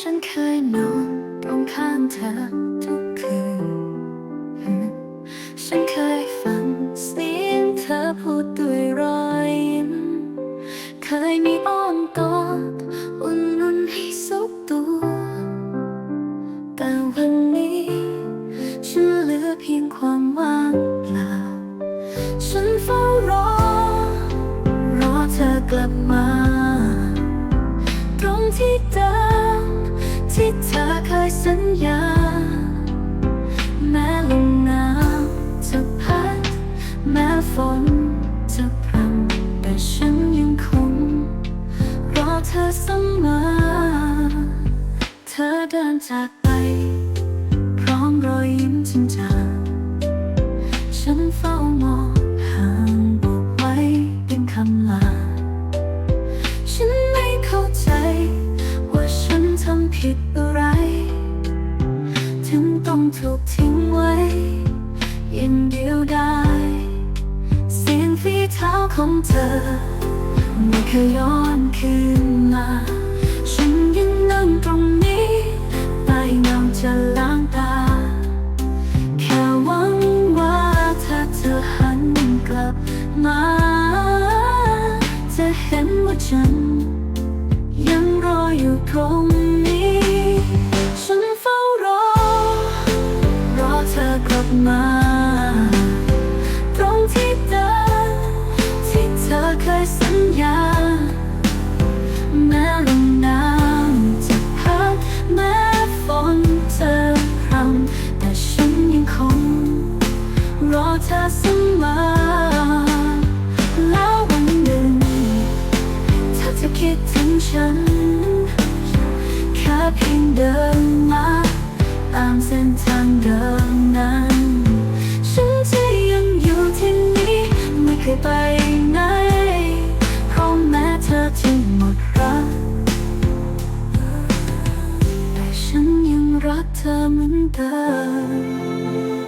ฉันเคยนอนตรงข้างเธอทุกคืน ฉันเคยฟังเสียงเธอพูดด้วยรอยยิ้ม เคยมีอ้อมกอดอุ่นนุ่นให้สุขตัว แต่วันนี้ ฉันเหลือเพียงความว่างเปล่า ฉันเฝ้ารอ รอเธอกลับมา ตรงที่เธอ ที่เธอเคยสัญญา แม้ลมหนาวจะพัด แม้ฝนจะพรำแต่ฉันยังคง รอเธอเสมอ เธอเดินจากไป พร้อมรอยยิ้มจริงจังฉันเฝ้ามองห่าง ถึงต้องถูกทิ้งไว้อยังเดียวดายเสียงฝีเท้าของเธอไม่เคยย้อนคืนมา ฉันยังนั่งตรงนี้ใต้เงาจะล้างตา แค่หวังว่าถ้าเธอหันกลับมา จะเห็นว่าฉัน กลับมา ตรงที่เดิมที่เธอเคยสัญญา แม้ลมหนาวจะพัดแม้ฝนจะพรำแต่ฉันยังคง รอเธอเสมอแล้ววันหนึ่งเธอจะคิดถึงฉัน แค่เพียงเดินมาตาม ไปไหนเพราะแม้เธอจะหมดรัก แต่ฉันยังรักเธอเหมือนเดิม